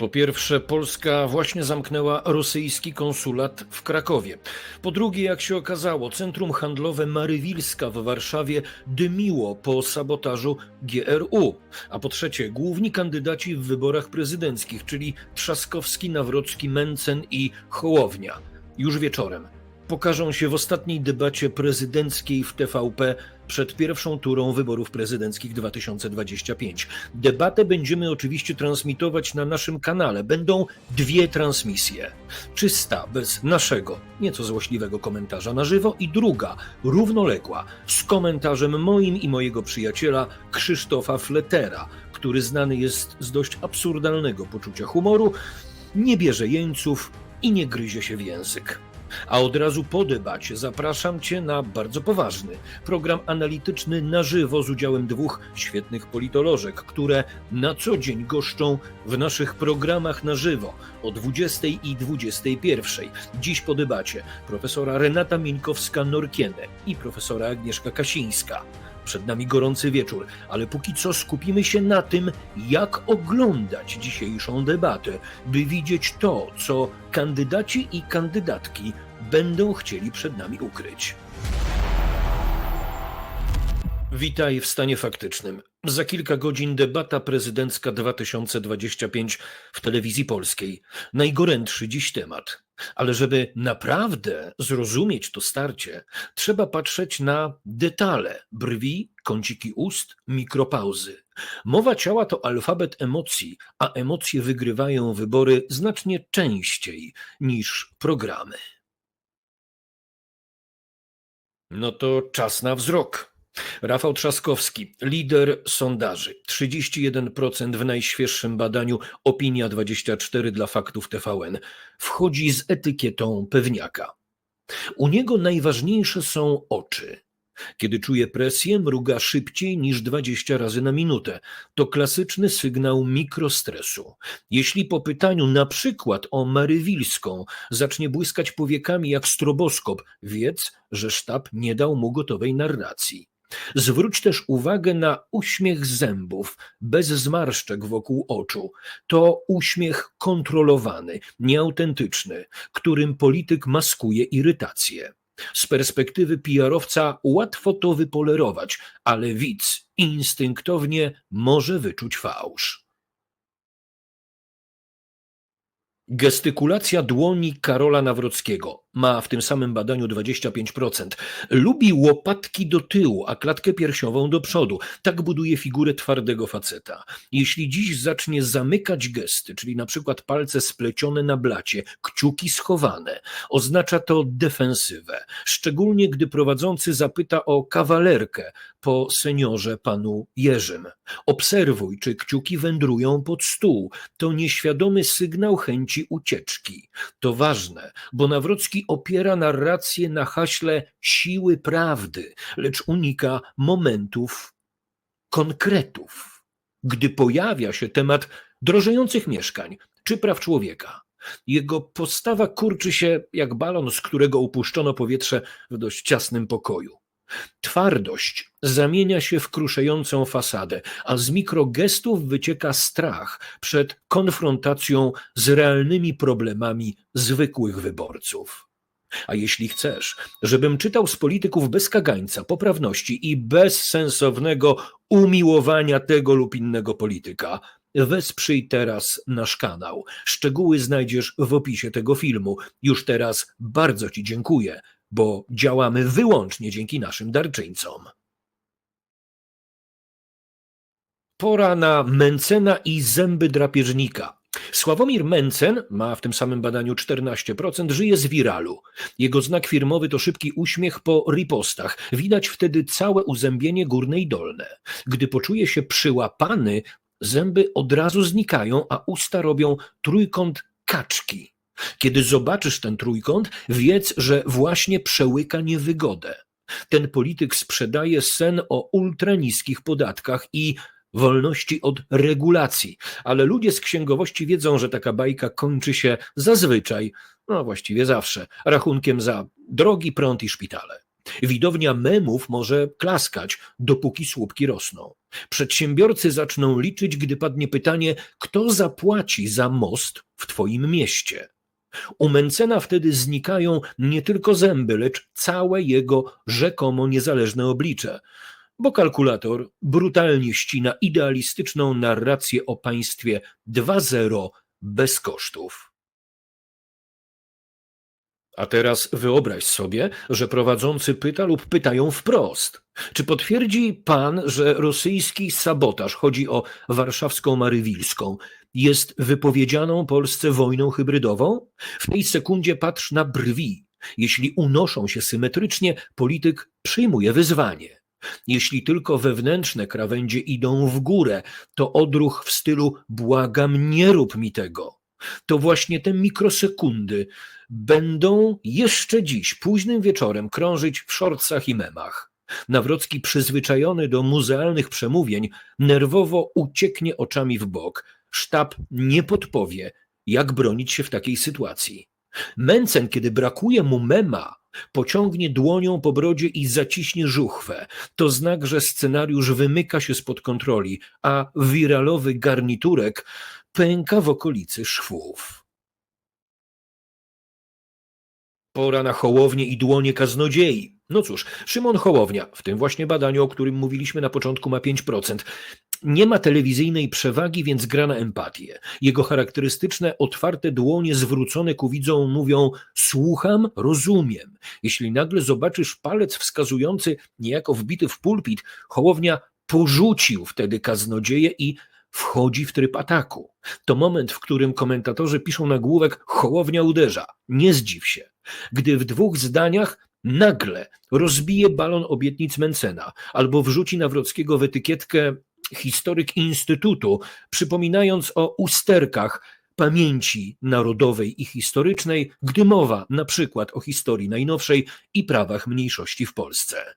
Po pierwsze, Polska właśnie zamknęła rosyjski konsulat w Krakowie. Po drugie, jak się okazało, centrum handlowe Marywilska w Warszawie dymiło po sabotażu GRU. A po trzecie, główni kandydaci w wyborach prezydenckich, czyli Trzaskowski, Nawrocki, Mencen i Hołownia, już wieczorem pokażą się w ostatniej debacie prezydenckiej w TVP przed pierwszą turą wyborów prezydenckich 2025. Debatę będziemy oczywiście transmitować na naszym kanale. Będą dwie transmisje. Czysta, bez naszego, nieco złośliwego komentarza na żywo i druga, równoległa, z komentarzem moim i mojego przyjaciela Krzysztofa Fletera, który znany jest z dość absurdalnego poczucia humoru, nie bierze jeńców i nie gryzie się w język. A od razu po debacie zapraszam Cię na bardzo poważny program analityczny na żywo z udziałem dwóch świetnych politolożek, które na co dzień goszczą w naszych programach na żywo o 20 i 21. Dziś po debacie profesora Renata Mieńkowska-Norkiene i profesora Agnieszka Kasińska. Przed nami gorący wieczór, ale póki co skupimy się na tym, jak oglądać dzisiejszą debatę, by widzieć to, co kandydaci i kandydatki będą chcieli przed nami ukryć. Witaj w stanie faktycznym. Za kilka godzin debata prezydencka 2025 w telewizji polskiej. Najgorętszy dziś temat. Ale żeby naprawdę zrozumieć to starcie, trzeba patrzeć na detale brwi, kąciki ust, mikropauzy. Mowa ciała to alfabet emocji, a emocje wygrywają wybory znacznie częściej niż programy. No to czas na wzrok. Rafał Trzaskowski, lider sondaży. 31% w najświeższym badaniu Opinia 24 dla faktów TVN. Wchodzi z etykietą pewniaka. U niego najważniejsze są oczy. Kiedy czuje presję, mruga szybciej niż 20 razy na minutę. To klasyczny sygnał mikrostresu. Jeśli po pytaniu na przykład o Marywilską zacznie błyskać powiekami jak stroboskop, wiedz, że sztab nie dał mu gotowej narracji. Zwróć też uwagę na uśmiech zębów, bez zmarszczek wokół oczu. To uśmiech kontrolowany, nieautentyczny, którym polityk maskuje irytację. Z perspektywy PR-owca łatwo to wypolerować, ale widz instynktownie może wyczuć fałsz. Gestykulacja dłoni Karola Nawrockiego ma w tym samym badaniu 25%. Lubi łopatki do tyłu, a klatkę piersiową do przodu. Tak buduje figurę twardego faceta. Jeśli dziś zacznie zamykać gesty, czyli na przykład palce splecione na blacie, kciuki schowane, oznacza to defensywę. Szczególnie gdy prowadzący zapyta o kawalerkę po seniorze panu Jerzym. Obserwuj, czy kciuki wędrują pod stół. To nieświadomy sygnał chęci ucieczki. To ważne, bo Nawrocki opiera narrację na haśle siły prawdy, lecz unika momentów konkretów. Gdy pojawia się temat drożejących mieszkań czy praw człowieka, jego postawa kurczy się jak balon, z którego upuszczono powietrze w dość ciasnym pokoju. Twardość zamienia się w kruszejącą fasadę, a z mikrogestów wycieka strach przed konfrontacją z realnymi problemami zwykłych wyborców. A jeśli chcesz, żebym czytał z polityków bez kagańca, poprawności i bez sensownego umiłowania tego lub innego polityka, wesprzyj teraz nasz kanał. Szczegóły znajdziesz w opisie tego filmu. Już teraz bardzo Ci dziękuję, bo działamy wyłącznie dzięki naszym darczyńcom. Pora na Mencena i zęby drapieżnika. Sławomir Mencen ma w tym samym badaniu 14%, żyje z wiralu. Jego znak firmowy to szybki uśmiech po ripostach. Widać wtedy całe uzębienie górne i dolne. Gdy poczuje się przyłapany, zęby od razu znikają, a usta robią trójkąt kaczki. Kiedy zobaczysz ten trójkąt, wiedz, że właśnie przełyka niewygodę. Ten polityk sprzedaje sen o ultraniskich podatkach i wolności od regulacji, ale ludzie z księgowości wiedzą, że taka bajka kończy się zazwyczaj, no właściwie zawsze, rachunkiem za drogi, prąd i szpitale. Widownia memów może klaskać, dopóki słupki rosną. Przedsiębiorcy zaczną liczyć, gdy padnie pytanie, kto zapłaci za most w twoim mieście. U Mencena wtedy znikają nie tylko zęby, lecz całe jego rzekomo niezależne oblicze, bo kalkulator brutalnie ścina idealistyczną narrację o państwie 2.0 bez kosztów. A teraz wyobraź sobie, że prowadzący pyta lub pytają wprost. Czy potwierdzi pan, że rosyjski sabotaż, chodzi o warszawską Marywilską, jest wypowiedzianą Polsce wojną hybrydową? W tej sekundzie patrz na brwi. Jeśli unoszą się symetrycznie, polityk przyjmuje wyzwanie. Jeśli tylko wewnętrzne krawędzie idą w górę, to odruch w stylu błagam, nie rób mi tego. To właśnie te mikrosekundy będą jeszcze dziś, późnym wieczorem, krążyć w szorcach i memach. Nawrocki, przyzwyczajony do muzealnych przemówień, nerwowo ucieknie oczami w bok. Sztab nie podpowie, jak bronić się w takiej sytuacji. Mencen, kiedy brakuje mu mema, pociągnie dłonią po brodzie i zaciśnie żuchwę. To znak, że scenariusz wymyka się spod kontroli, a wiralowy garniturek pęka w okolicy szwów. Pora na Hołownię i dłonie kaznodziei. No cóż, Szymon Hołownia, w tym właśnie badaniu, o którym mówiliśmy na początku, ma 5%. Nie ma telewizyjnej przewagi, więc gra na empatię. Jego charakterystyczne, otwarte dłonie zwrócone ku widzom mówią: Słucham, rozumiem. Jeśli nagle zobaczysz palec wskazujący niejako wbity w pulpit, Hołownia porzucił wtedy kaznodzieję i wchodzi w tryb ataku. To moment, w którym komentatorzy piszą nagłówek Hołownia uderza. Nie zdziw się. Gdy w dwóch zdaniach nagle rozbije balon obietnic Mencena albo wrzuci Nawrockiego w etykietkę historyk Instytutu, przypominając o usterkach pamięci narodowej i historycznej, gdy mowa na przykład o historii najnowszej i prawach mniejszości w Polsce.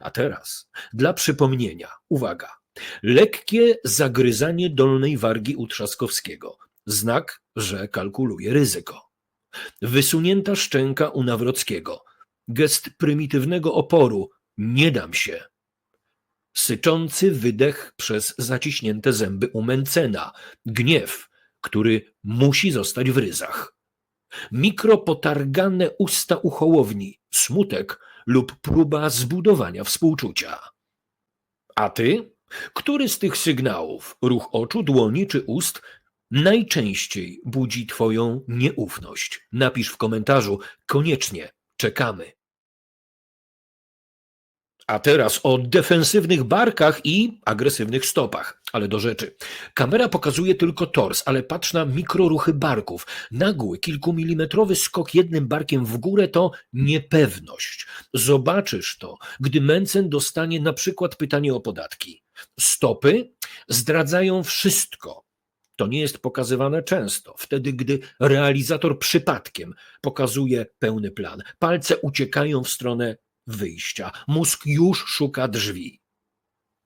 A teraz, dla przypomnienia, uwaga, lekkie zagryzanie dolnej wargi u Trzaskowskiego, znak, że kalkuluje ryzyko. Wysunięta szczęka u Nawrockiego, gest prymitywnego oporu, nie dam się. Syczący wydech przez zaciśnięte zęby u Mencena, gniew, który musi zostać w ryzach. Mikropotargane usta u smutek lub próba zbudowania współczucia. A ty? Który z tych sygnałów, ruch oczu, dłoni czy ust, najczęściej budzi Twoją nieufność? Napisz w komentarzu, koniecznie czekamy. A teraz o defensywnych barkach i agresywnych stopach. Ale do rzeczy. Kamera pokazuje tylko tors, ale patrz na mikroruchy barków. Nagły, kilkumilimetrowy skok jednym barkiem w górę to niepewność. Zobaczysz to, gdy Mencen dostanie na przykład pytanie o podatki. Stopy zdradzają wszystko. To nie jest pokazywane często, wtedy gdy realizator przypadkiem pokazuje pełny plan. Palce uciekają w stronę wyjścia. Mózg już szuka drzwi.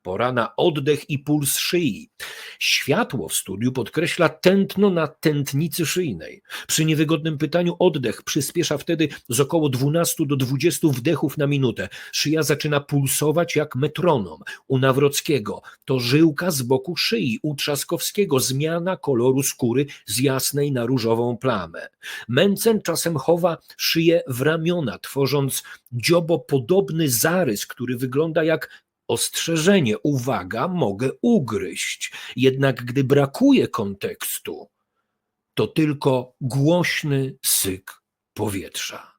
Pora na oddech i puls szyi. Światło w studiu podkreśla tętno na tętnicy szyjnej. Przy niewygodnym pytaniu oddech przyspiesza wtedy z około 12 do 20 wdechów na minutę. Szyja zaczyna pulsować jak metronom. U Nawrockiego to żyłka z boku szyi. U Trzaskowskiego zmiana koloru skóry z jasnej na różową plamę. Mencen czasem chowa szyję w ramiona, tworząc dziobopodobny zarys, który wygląda jak ostrzeżenie, uwaga, mogę ugryźć. Jednak gdy brakuje kontekstu, to tylko głośny syk powietrza.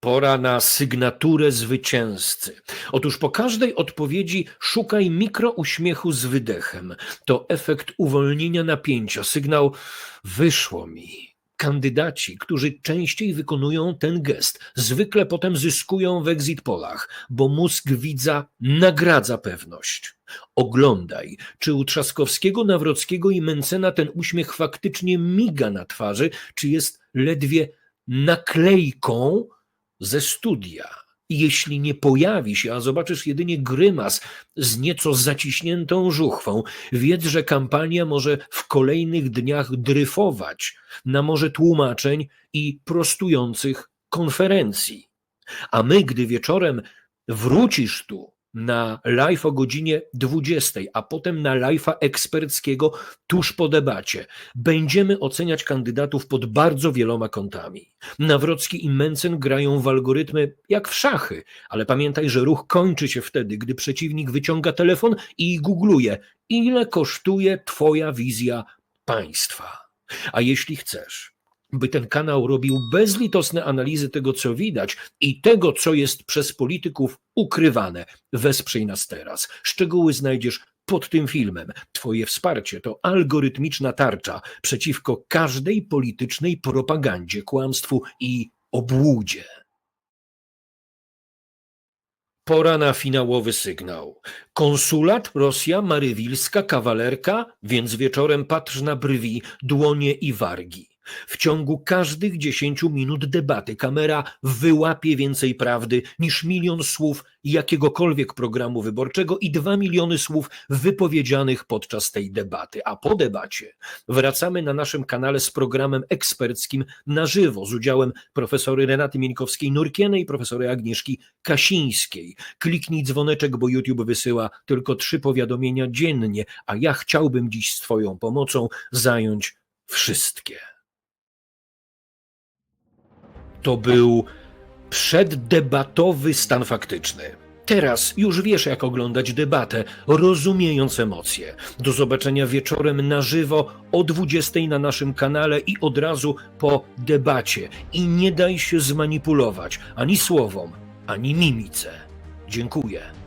Pora na sygnaturę zwycięzcy. Otóż po każdej odpowiedzi szukaj mikrouśmiechu z wydechem. To efekt uwolnienia napięcia, sygnał wyszło mi. Kandydaci, którzy częściej wykonują ten gest, zwykle potem zyskują w exit polach, bo mózg widza nagradza pewność. Oglądaj, czy u Trzaskowskiego, Nawrockiego i Mencena ten uśmiech faktycznie miga na twarzy, czy jest ledwie naklejką ze studia. I jeśli nie pojawi się, a zobaczysz jedynie grymas z nieco zaciśniętą żuchwą, wiedz, że kampania może w kolejnych dniach dryfować na morze tłumaczeń i prostujących konferencji. A my, gdy wieczorem wrócisz tu na live o godzinie 20, a potem na live'a eksperckiego tuż po debacie, będziemy oceniać kandydatów pod bardzo wieloma kątami. Nawrocki i Mencen grają w algorytmy jak w szachy, ale pamiętaj, że ruch kończy się wtedy, gdy przeciwnik wyciąga telefon i googluje, ile kosztuje Twoja wizja państwa. A jeśli chcesz, by ten kanał robił bezlitosne analizy tego, co widać i tego, co jest przez polityków ukrywane, wesprzyj nas teraz. Szczegóły znajdziesz pod tym filmem. Twoje wsparcie to algorytmiczna tarcza przeciwko każdej politycznej propagandzie, kłamstwu i obłudzie. Pora na finałowy sygnał. Konsulat, Rosja, Marywilska, kawalerka, więc wieczorem patrz na brwi, dłonie i wargi. W ciągu każdych 10 minut debaty kamera wyłapie więcej prawdy niż milion słów jakiegokolwiek programu wyborczego i dwa miliony słów wypowiedzianych podczas tej debaty. A po debacie wracamy na naszym kanale z programem eksperckim na żywo z udziałem profesory Renaty Mieńkowskiej-Nurkieny i profesory Agnieszki Kasińskiej. Kliknij dzwoneczek, bo YouTube wysyła tylko trzy powiadomienia dziennie, a ja chciałbym dziś z Twoją pomocą zająć wszystkie. To był przeddebatowy stan faktyczny. Teraz już wiesz, jak oglądać debatę, rozumiejąc emocje. Do zobaczenia wieczorem na żywo o 20 na naszym kanale i od razu po debacie. I nie daj się zmanipulować ani słowom, ani mimice. Dziękuję.